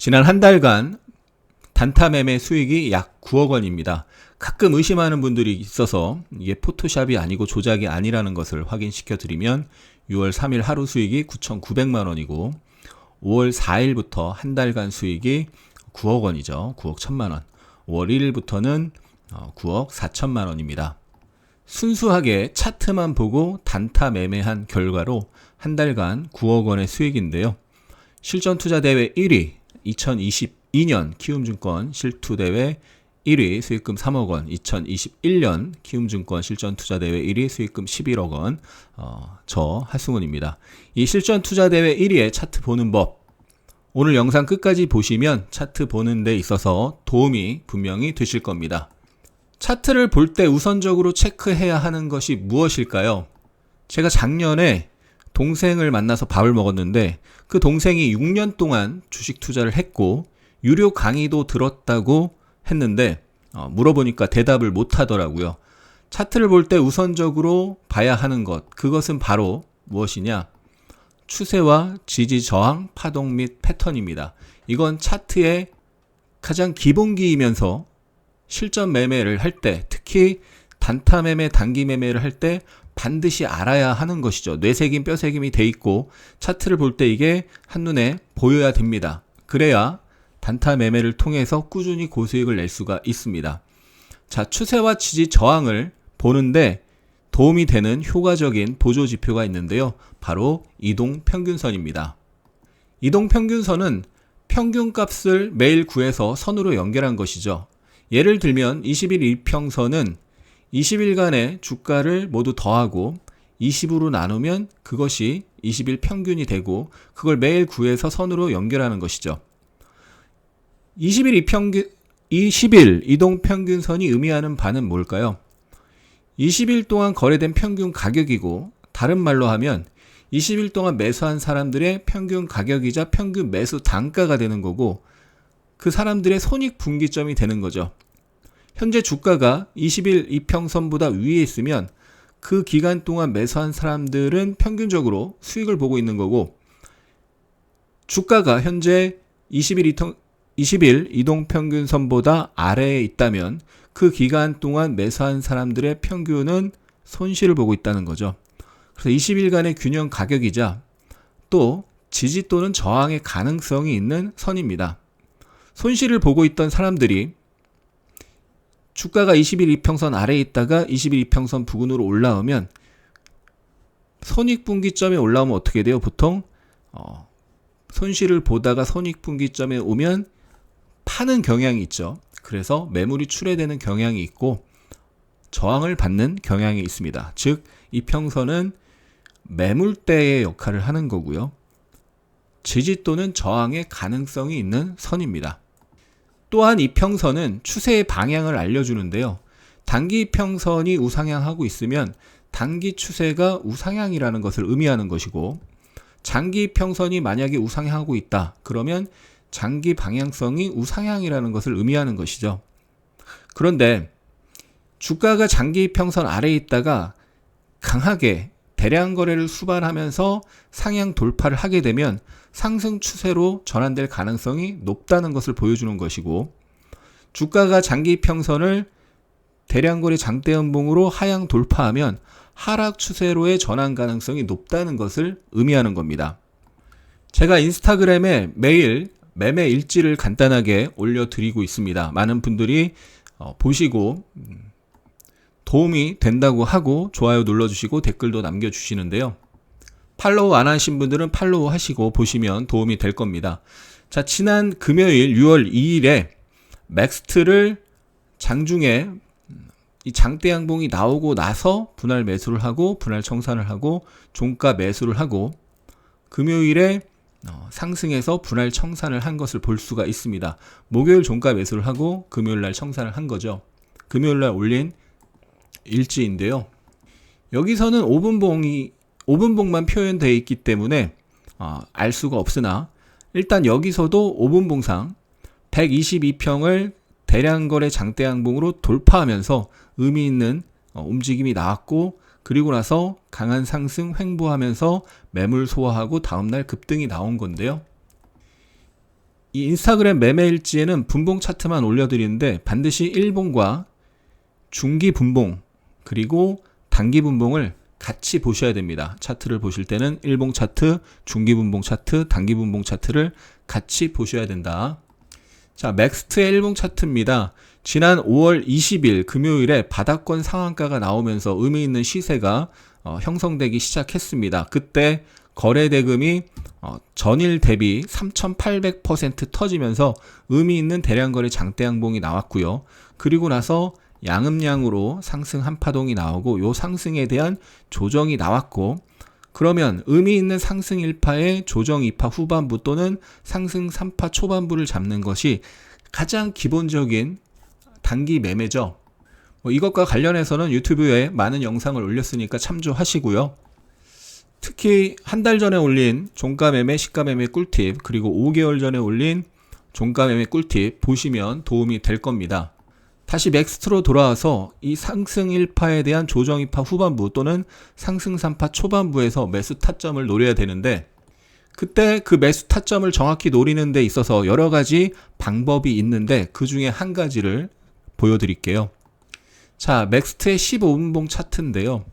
지난 한 달간 단타 매매 수익이 약 9억 원입니다. 가끔 의심하는 분들이 있어서 이게 포토샵이 아니고 조작이 아니라는 것을 확인시켜 드리면 6월 3일 하루 수익이 9,900만 원이고 5월 4일부터 한 달간 수익이 9억 원이죠. 9억 1천만 원. 5월 1일부터는 9억 4천만 원입니다. 순수하게 차트만 보고 단타 매매한 결과로 한 달간 9억 원의 수익인데요. 실전 투자 대회 1위 2022년 키움증권 실투대회 1위 수익금 3억 원, 2021년 키움증권 실전투자대회 1위 수익금 11억 원, 어, 저 하승훈입니다. 이 실전투자대회 1위의 차트 보는 법, 오늘 영상 끝까지 보시면 차트 보는 데 있어서 도움이 분명히 되실 겁니다. 차트를 볼 때 우선적으로 체크해야 하는 것이 무엇일까요? 제가 작년에 동생을 만나서 밥을 먹었는데 그 동생이 6년 동안 주식 투자를 했고 유료 강의도 들었다고 했는데 어, 물어보니까 대답을 못 하더라고요. 차트를 볼 때 우선적으로 봐야 하는 것 그것은 바로 무엇이냐? 추세와 지지 저항, 파동 및 패턴입니다. 이건 차트의 가장 기본기이면서 실전 매매를 할 때, 특히 단타 매매, 단기 매매를 할 때 반드시 알아야 하는 것이죠. 뇌색임, 뼈색임이 돼 있고 차트를 볼 때 이게 한눈에 보여야 됩니다. 그래야 단타 매매를 통해서 꾸준히 고수익을 낼 수가 있습니다. 자, 추세와 지지 저항을 보는데 도움이 되는 효과적인 보조 지표가 있는데요. 바로 이동 평균선입니다. 이동 평균선은 평균 값을 매일 구해서 선으로 연결한 것이죠. 예를 들면 20일 이평선은 20일간의 주가를 모두 더하고 20으로 나누면 그것이 20일 평균이 되고 그걸 매일 구해서 선으로 연결하는 것이죠. 20일 이평균 20일 이동 평균선이 의미하는 바는 뭘까요? 20일 동안 거래된 평균 가격이고 다른 말로 하면 20일 동안 매수한 사람들의 평균 가격이자 평균 매수 단가가 되는 거고 그 사람들의 손익 분기점이 되는 거죠. 현재 주가가 20일 이평선보다 위에 있으면 그 기간 동안 매수한 사람들은 평균적으로 수익을 보고 있는 거고 주가가 현재 20일 이통, 20일 이동 평균선보다 아래에 있다면 그 기간 동안 매수한 사람들의 평균은 손실을 보고 있다는 거죠. 그래서 20일간의 균형 가격이자 또 지지 또는 저항의 가능성이 있는 선입니다. 손실을 보고 있던 사람들이 주가가 20일 이평선 아래에 있다가 20일 이평선 부근으로 올라오면 손익분기점에 올라오면 어떻게 돼요? 보통 어, 손실을 보다가 손익분기점에 오면 파는 경향이 있죠. 그래서 매물이 출회되는 경향이 있고 저항을 받는 경향이 있습니다. 즉, 이평선은 매물대의 역할을 하는 거고요. 지지 또는 저항의 가능성이 있는 선입니다. 또한 이평선은 추세의 방향을 알려주는데요. 단기 평선이 우상향하고 있으면 단기 추세가 우상향이라는 것을 의미하는 것이고 장기 평선이 만약에 우상향하고 있다. 그러면 장기 방향성이 우상향이라는 것을 의미하는 것이죠. 그런데 주가가 장기 평선 아래에 있다가 강하게 대량 거래를 수반하면서 상향 돌파를 하게 되면 상승 추세로 전환될 가능성이 높다는 것을 보여주는 것이고 주가가 장기 평선을 대량 거래 장대 연봉으로 하향 돌파하면 하락 추세로의 전환 가능성이 높다는 것을 의미하는 겁니다. 제가 인스타그램에 매일 매매 일지를 간단하게 올려드리고 있습니다. 많은 분들이 어, 보시고 음, 도움이 된다고 하고 좋아요 눌러주시고 댓글도 남겨주시는데요. 팔로우 안 하신 분들은 팔로우 하시고 보시면 도움이 될 겁니다. 자, 지난 금요일 6월 2일에 맥스트를 장중에 음, 이 장대 양봉이 나오고 나서 분할 매수를 하고 분할 청산을 하고 종가 매수를 하고 금요일에 어, 상승해서 분할 청산을 한 것을 볼 수가 있습니다. 목요일 종가 매수를 하고 금요일 날 청산을 한 거죠. 금요일 날 올린 일지인데요. 여기서는 5분봉이 5분봉만 표현되어 있기 때문에 어, 알 수가 없으나 일단 여기서도 5분봉상 122평을 대량 거래 장대 양봉으로 돌파하면서 의미 있는 어, 움직임이 나왔고 그리고 나서 강한 상승 횡보하면서 매물 소화하고 다음날 급등이 나온 건데요. 이 인스타그램 매매 일지에는 분봉 차트만 올려드리는데 반드시 일봉과 중기 분봉 그리고 단기 분봉을 같이 보셔야 됩니다. 차트를 보실 때는 일봉 차트, 중기 분봉 차트, 단기 분봉 차트를 같이 보셔야 된다. 자, 맥스트의 일봉 차트입니다. 지난 5월 20일 금요일에 바닥권 상한가가 나오면서 의미 있는 시세가 어, 형성되기 시작했습니다. 그때 거래 대금이 어, 전일 대비 3,800% 터지면서 의미 있는 대량 거래 장대 양봉이 나왔고요. 그리고 나서 양음량으로 상승 한 파동이 나오고 요 상승에 대한 조정이 나왔고 그러면 의미 있는 상승 1파의 조정 2파 후반부 또는 상승 3파 초반부를 잡는 것이 가장 기본적인 단기 매매죠. 뭐 이것과 관련해서는 유튜브에 많은 영상을 올렸으니까 참조하시고요. 특히 한 달 전에 올린 종가 매매, 시가 매매 꿀팁, 그리고 5개월 전에 올린 종가 매매 꿀팁 보시면 도움이 될 겁니다. 다시 맥스트로 돌아와서 이 상승 1파에 대한 조정 2파 후반부 또는 상승 3파 초반부에서 매수 타점을 노려야 되는데 그때 그 매수 타점을 정확히 노리는 데 있어서 여러 가지 방법이 있는데 그 중에 한 가지를 보여드릴게요. 자, 맥스트의 15분봉 차트인데요.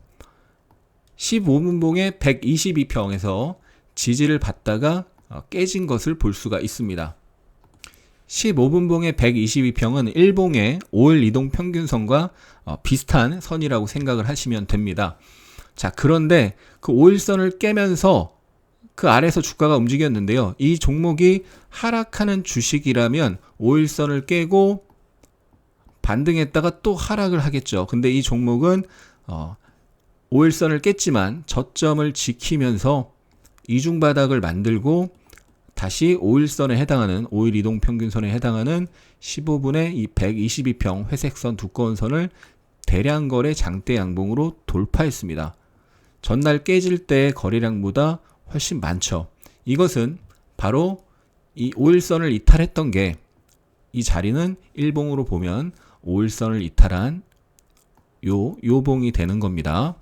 15분봉의 122평에서 지지를 받다가 어, 깨진 것을 볼 수가 있습니다. 15분봉의 122평은 일봉의 5일 이동 평균선과 어, 비슷한 선이라고 생각을 하시면 됩니다. 자, 그런데 그 5일선을 깨면서 그 아래에서 주가가 움직였는데요. 이 종목이 하락하는 주식이라면 5일선을 깨고 반등했다가 또 하락을 하겠죠. 근데 이 종목은 어, 5일선을 깼지만 저점을 지키면서 이중 바닥을 만들고 다시 5일선에 해당하는 5일 이동 평균선에 해당하는 15분의 이 122평 회색선 두꺼운 선을 대량 거래 장대 양봉으로 돌파했습니다. 전날 깨질 때의 거래량보다 훨씬 많죠. 이것은 바로 이 5일선을 이탈했던 게 이 자리는 일봉으로 보면 5일선을 이탈한 요 요 봉이 되는 겁니다.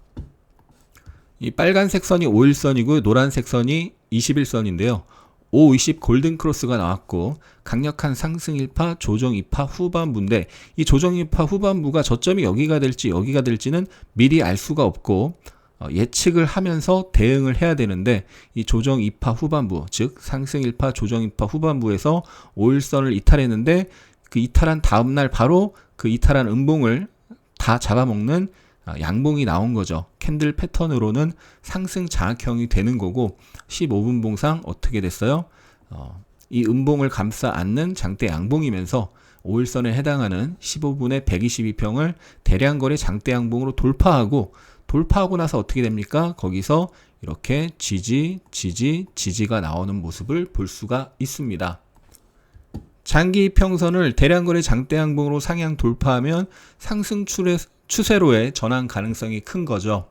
이 빨간색 선이 5일선이고 노란색 선이 21선인데요. 5, 20 골든 크로스가 나왔고 강력한 상승 1파, 조정 2파 후반부인데 이 조정 2파 후반부가 저점이 여기가 될지 여기가 될지는 미리 알 수가 없고 어, 예측을 하면서 대응을 해야 되는데 이 조정 2파 후반부 즉 상승 1파 조정 2파 후반부에서 5일선을 이탈했는데 그 이탈한 다음 날 바로 그 이탈한 음봉을 다 잡아먹는 어, 양봉이 나온 거죠. 캔들 패턴으로는 상승 장악형이 되는 거고 15분 봉상 어떻게 됐어요? 어, 이 음봉을 감싸 안는 장대 양봉이면서 5일선에 해당하는 15분의 122평을 대량 거래 장대 양봉으로 돌파하고 돌파하고 나서 어떻게 됩니까? 거기서 이렇게 지지, 지지, 지지가 나오는 모습을 볼 수가 있습니다. 장기 평선을 대량 거래 장대 양봉으로 상향 돌파하면 상승 추세로의 전환 가능성이 큰 거죠.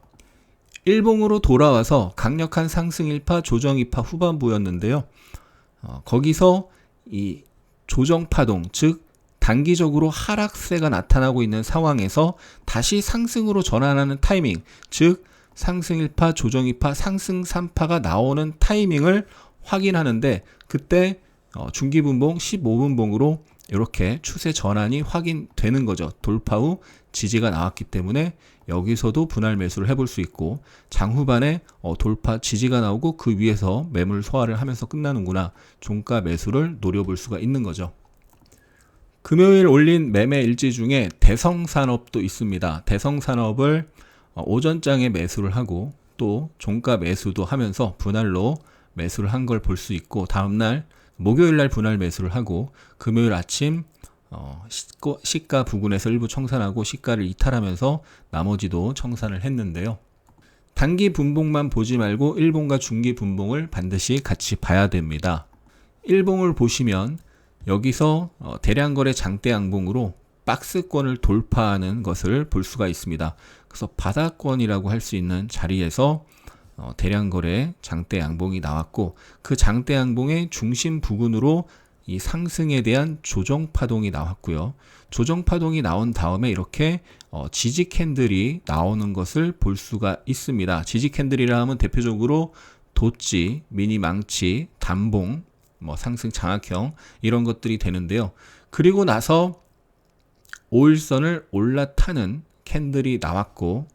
일봉으로 돌아와서 강력한 상승 1파, 조정 2파 후반부였는데요. 어, 거기서 이 조정 파동, 즉 단기적으로 하락세가 나타나고 있는 상황에서 다시 상승으로 전환하는 타이밍, 즉 상승 1파, 조정 2파, 상승 3파가 나오는 타이밍을 확인하는데 그때 어, 중기분봉 15분봉으로 이렇게 추세 전환이 확인되는 거죠. 돌파 후 지지가 나왔기 때문에 여기서도 분할 매수를 해볼 수 있고 장후반에 어, 돌파 지지가 나오고 그 위에서 매물 소화를 하면서 끝나는구나 종가 매수를 노려볼 수가 있는 거죠. 금요일 올린 매매 일지 중에 대성산업도 있습니다. 대성산업을 어, 오전장에 매수를 하고 또 종가 매수도 하면서 분할로 매수를 한 걸 볼 수 있고 다음날 목요일 날 분할 매수를 하고 금요일 아침 어, 시가 부근에서 일부 청산하고 시가를 이탈하면서 나머지도 청산을 했는데요. 단기 분봉만 보지 말고 일봉과 중기 분봉을 반드시 같이 봐야 됩니다. 일봉을 보시면 여기서 어, 대량 거래 장대 양봉으로 박스권을 돌파하는 것을 볼 수가 있습니다. 그래서 바닥권이라고 할 수 있는 자리에서 어, 대량 거래 장대 양봉이 나왔고 그 장대 양봉의 중심 부근으로 이 상승에 대한 조정 파동이 나왔고요. 조정 파동이 나온 다음에 이렇게 어, 지지 캔들이 나오는 것을 볼 수가 있습니다. 지지 캔들이라 하면 대표적으로 도치, 미니 망치, 단봉 뭐 상승 장악형 이런 것들이 되는데요. 그리고 나서 5일선을 올라타는 캔들이 나왔고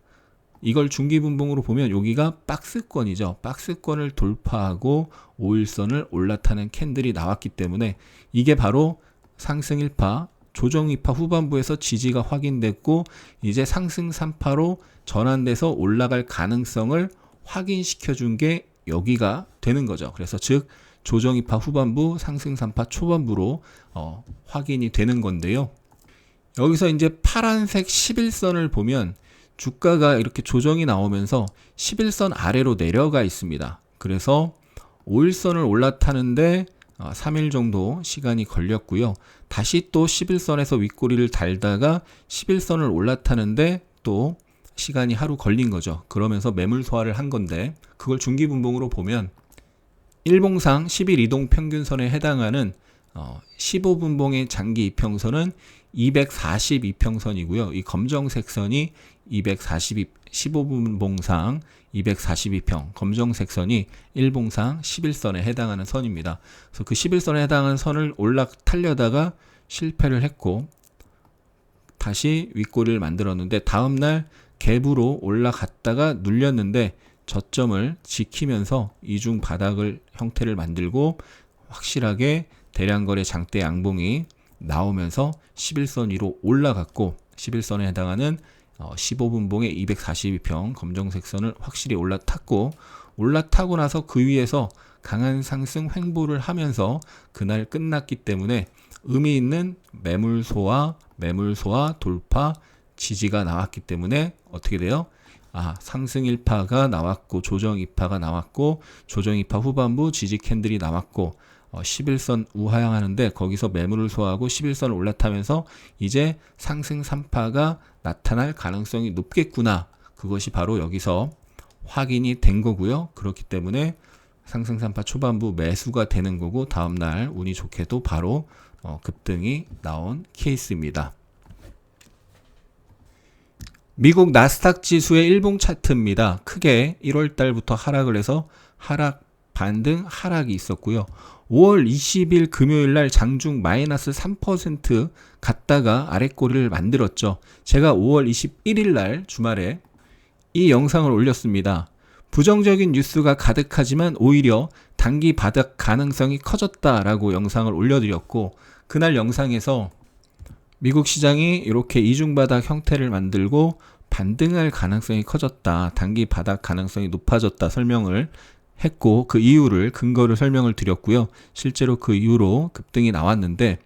이걸 중기분봉으로 보면 여기가 박스권이죠. 박스권을 돌파하고 5일선을 올라타는 캔들이 나왔기 때문에 이게 바로 상승 1파, 조정 2파 후반부에서 지지가 확인됐고 이제 상승 3파로 전환돼서 올라갈 가능성을 확인시켜 준 게 여기가 되는 거죠. 그래서 즉 조정 2파 후반부, 상승 3파 초반부로 어, 확인이 되는 건데요. 여기서 이제 파란색 11선을 보면 주가가 이렇게 조정이 나오면서 11선 아래로 내려가 있습니다. 그래서 5일선을 올라타는데 3일 정도 시간이 걸렸고요. 다시 또 11선에서 윗꼬리를 달다가 11선을 올라타는데 또 시간이 하루 걸린 거죠. 그러면서 매물 소화를 한 건데 그걸 중기분봉으로 보면 일봉상 10일 이동 평균선에 해당하는 어, 15분봉의 장기 이평선은 242평선이고요. 이 검정색 선이 242 15분봉상 242평 검정색 선이 일봉상 11선에 해당하는 선입니다. 그래서 그 11선에 해당하는 선을 올라타려다가 실패를 했고 다시 윗꼬리를 만들었는데 다음 날 갭으로 올라갔다가 눌렸는데 저점을 지키면서 이중 바닥을 형태를 만들고 확실하게 대량거래 장대 양봉이 나오면서 11선 위로 올라갔고 11선에 해당하는 15분봉의 242평 검정색 선을 확실히 올라탔고 올라타고 나서 그 위에서 강한 상승 횡보를 하면서 그날 끝났기 때문에 의미 있는 매물소와 매물소와 돌파 지지가 나왔기 때문에 어떻게 돼요? 아, 상승 1파가 나왔고 조정 2파가 나왔고 조정 2파 후반부 지지 캔들이 나왔고 어, 11선 우하향하는데 거기서 매물을 소화하고 11선을 올라타면서 이제 상승 3파가 나타날 가능성이 높겠구나. 그것이 바로 여기서 확인이 된 거고요. 그렇기 때문에 상승 3파 초반부 매수가 되는 거고 다음 날 운이 좋게도 바로 어, 급등이 나온 케이스입니다. 미국 나스닥 지수의 일봉 차트입니다. 크게 1월 달부터 하락을 해서 하락 반등 하락이 있었고요. 5월 20일 금요일 날 장중 마이너스 3% 갔다가 아래꼬리를 만들었죠. 제가 5월 21일 날 주말에 이 영상을 올렸습니다. 부정적인 뉴스가 가득하지만 오히려 단기 바닥 가능성이 커졌다라고 영상을 올려드렸고 그날 영상에서 미국 시장이 이렇게 이중바닥 형태를 만들고 반등할 가능성이 커졌다. 단기 바닥 가능성이 높아졌다. 설명을 했고 그 이유를 근거를 설명을 드렸고요. 실제로 그 이후로 급등이 나왔는데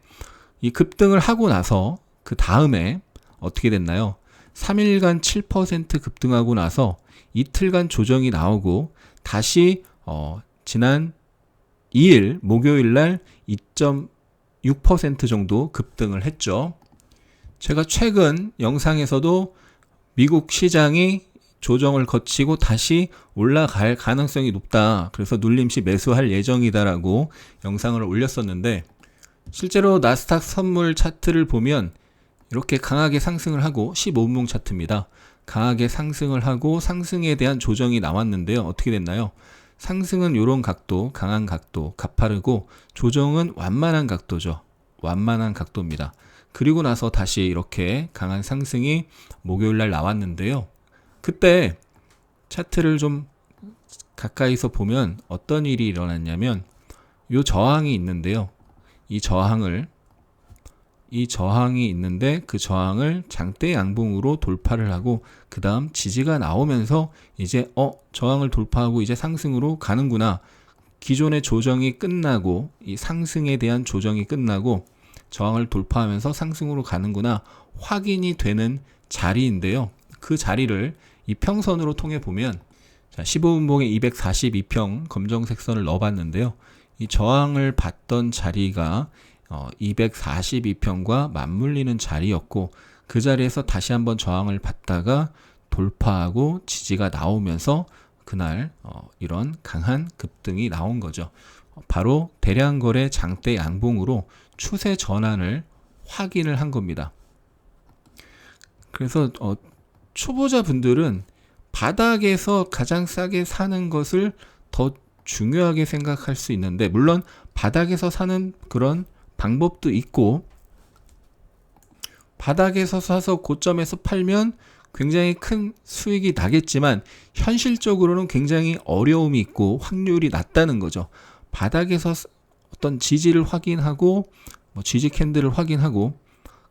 이 급등을 하고 나서 그 다음에 어떻게 됐나요? 3일간 7% 급등하고 나서 이틀간 조정이 나오고 다시 어 지난 2일 목요일 날 2.6% 정도 급등을 했죠. 제가 최근 영상에서도 미국 시장이 조정을 거치고 다시 올라갈 가능성이 높다. 그래서 눌림시 매수할 예정이다라고 영상을 올렸었는데 실제로 나스닥 선물 차트를 보면 이렇게 강하게 상승을 하고 15분봉 차트입니다. 강하게 상승을 하고 상승에 대한 조정이 나왔는데요. 어떻게 됐나요? 상승은 이런 각도, 강한 각도, 가파르고 조정은 완만한 각도죠. 완만한 각도입니다. 그리고 나서 다시 이렇게 강한 상승이 목요일 날 나왔는데요. 그때 차트를 좀 가까이서 보면 어떤 일이 일어났냐면 요 저항이 있는데요. 이 저항을 이 저항이 있는데 그 저항을 장대 양봉으로 돌파를 하고 그 다음 지지가 나오면서 이제 어 저항을 돌파하고 이제 상승으로 가는구나. 기존의 조정이 끝나고 이 상승에 대한 조정이 끝나고 저항을 돌파하면서 상승으로 가는구나. 확인이 되는 자리인데요. 그 자리를 이 평선으로 통해 보면 자, 15분봉에 242평 검정색 선을 넣어봤는데요. 이 저항을 받던 자리가 어, 242평과 맞물리는 자리였고 그 자리에서 다시 한번 저항을 받다가 돌파하고 지지가 나오면서 그날 어, 이런 강한 급등이 나온 거죠. 바로 대량 거래 장대 양봉으로 추세 전환을 확인을 한 겁니다. 그래서 어, 초보자 분들은 바닥에서 가장 싸게 사는 것을 더 중요하게 생각할 수 있는데 물론 바닥에서 사는 그런 방법도 있고 바닥에서 사서 고점에서 팔면 굉장히 큰 수익이 나겠지만 현실적으로는 굉장히 어려움이 있고 확률이 낮다는 거죠. 바닥에서 스- 어떤 지지를 확인하고 뭐 지지 캔들을 확인하고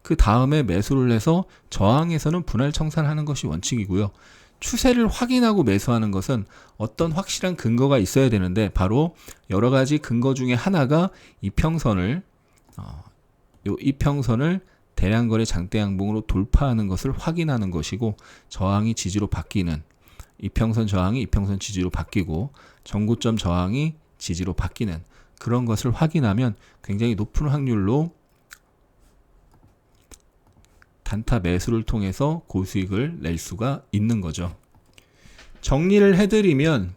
그 다음에 매수를 해서 저항에서는 분할 청산하는 것이 원칙이고요. 추세를 확인하고 매수하는 것은 어떤 확실한 근거가 있어야 되는데 바로 여러 가지 근거 중에 하나가 이평선을 어, 요 이평선을 대량거래 장대 양봉으로 돌파하는 것을 확인하는 것이고 저항이 지지로 바뀌는 이평선 저항이 이평선 지지로 바뀌고 전고점 저항이 지지로 바뀌는 그런 것을 확인하면 굉장히 높은 확률로 단타 매수를 통해서 고수익을 낼 수가 있는 거죠. 정리를 해드리면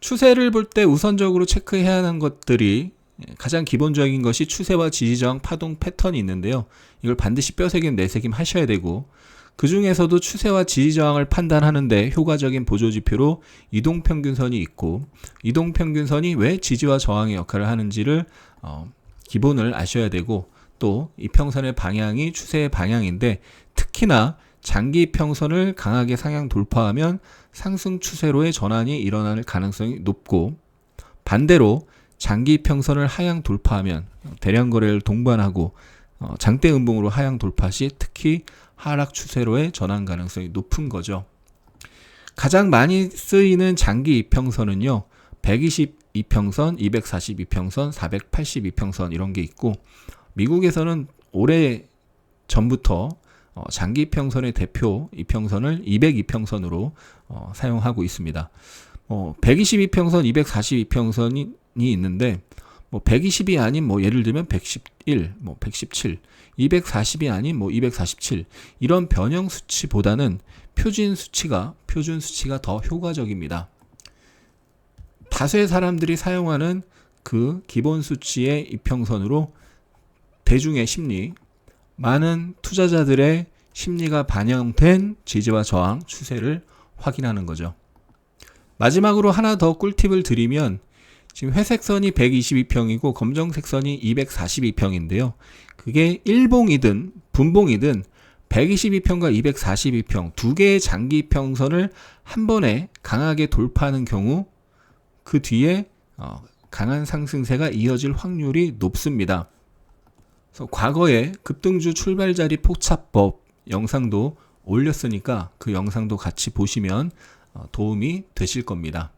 추세를 볼 때 우선적으로 체크해야 하는 것들이 가장 기본적인 것이 추세와 지지저항 파동 패턴이 있는데요. 이걸 반드시 뼈새김 내새김 하셔야 되고 그 중에서도 추세와 지지저항을 판단하는데 효과적인 보조지표로 이동평균선이 있고 이동평균선이 왜 지지와 저항의 역할을 하는지를 어, 기본을 아셔야 되고 또 이 평선의 방향이 추세의 방향인데 특히나 장기 이평선을 강하게 상향 돌파하면 상승 추세로의 전환이 일어날 가능성이 높고 반대로 장기 이평선을 하향 돌파하면 대량 거래를 동반하고 어, 장대 음봉으로 하향 돌파 시 특히 하락 추세로의 전환 가능성이 높은 거죠. 가장 많이 쓰이는 장기 이평선은요. 122평선, 242평선, 482평선 이런 게 있고 미국에서는 오래 전부터 어, 장기 이평선의 대표 이평선을 202평선으로 어, 사용하고 있습니다. 어, 122평선, 242평선이 있는데 뭐 120이 아닌 뭐 예를 들면 111, 뭐 117, 240이 아닌 뭐 247 이런 변형 수치보다는 표준 수치가 표준 수치가 더 효과적입니다. 다수의 사람들이 사용하는 그 기본 수치의 이평선으로 대중의 심리, 많은 투자자들의 심리가 반영된 지지와 저항 추세를 확인하는 거죠. 마지막으로 하나 더 꿀팁을 드리면 지금 회색 선이 122평이고 검정색 선이 242평인데요. 그게 일봉이든 분봉이든 122평과 242평 두 개의 장기 평선을 한 번에 강하게 돌파하는 경우 그 뒤에 어, 강한 상승세가 이어질 확률이 높습니다. 그래서 과거에 급등주 출발자리 포착법 영상도 올렸으니까 그 영상도 같이 보시면 어, 도움이 되실 겁니다.